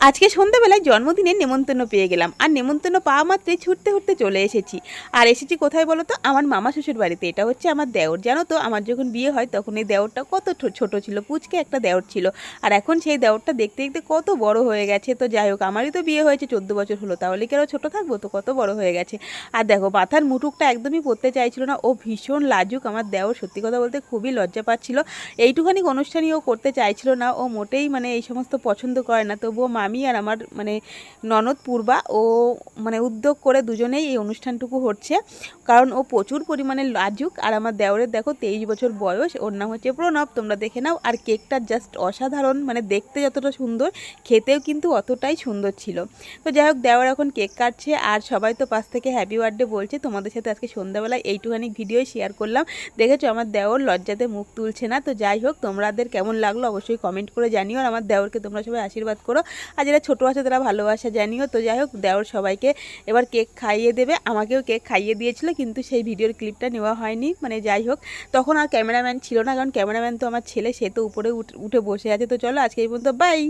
আজকে সন্ধ্যাবেলায় জন্মদিনের নেমন্তন্ন পেয়ে গেলাম। আর নেমন্তন্ন পাওয়া মাত্রই ছুটতে ছুটতে চলে এসেছি। আর এসেছি কোথায় বলো তো? আমার মামা শ্বশুর বাড়িতে। এটা হচ্ছে আমার দেওর। জানো তো, আমার যখন বিয়ে হয় তখন এই দেওরটা কত ছোট ছিল, পুচকে একটা দেওর ছিল। আর এখন সেই দেওরটা দেখতে দেখতে কত বড় হয়ে গেছে। তো যাই হোক, আমারই তো বিয়ে হয়েছে, চোদ্দ বছর হলো। তাহলে কি আরও ছোটো থাকব? তো কত বড় হয়ে গেছে। আর দেখো, মাথার মুটুকটা একদমই পড়তে চাইছিল না। ও ভীষণ লাজুক। আমার দেওর সত্যি কথা বলতে খুবই লজ্জা পাচ্ছিল। এইটুখানি অনুষ্ঠানই ও করতে চাইছিল না। ও মোটেই মানে এই সমস্ত পছন্দ করে না। তবুও মামি আর আমার মানে ননদ পূর্বা ও মানে উদ্যোগ করে দুজনেই এই অনুষ্ঠানটুকু হচ্ছে। কারণ ও প্রচুর পরিমাণে লাজুক। আর আমার দেওরের, দেখো, তেইশ বছর বয়স। ওর নাম হচ্ছে প্রণব। তোমরা দেখে নাও। আর কেকটা জাস্ট অসাধারণ। মানে দেখতে যতটা সুন্দর, খেতেও কিন্তু অতটাই সুন্দর ছিল। তো যাই হোক দেওয়ার এখন কেক কাটছে। আর সবাই তো পাশ থেকে হ্যাপি বার্থডে বলছে। তোমাদের সাথে আজকে সন্ধ্যাবেলায় এইটুখানি ভিডিও শেয়ার করলাম। দেখেছ, আমার দেওর লজ্জাতে মুখ তুলছে না। তো যাই হোক, তোমাদের কেমন লাগল অবশ্যই কমেন্ট করে জানিও। আর আমার দেওরকে তোমরা সবাই আশীর্বাদ করো। আর যারা ছোটো আছে তারা ভালোবাসা জানিও। তো যাই হোক, দেওর সবাইকে এবার কেক খাইয়ে দেবে। আমাকেও কেক খাইয়ে দিয়েছিল, কিন্তু সেই ভিডিওর ক্লিপটা নেওয়া হয়নি। মানে যাই হোক, তখন আর ক্যামেরাম্যান ছিল না, কারণ ক্যামেরাম্যান তো আমার ছেলে, সে তো উপরে উঠ- উঠে বসে আছে। তো চলো আজকে এই পর্যন্ত, বাই!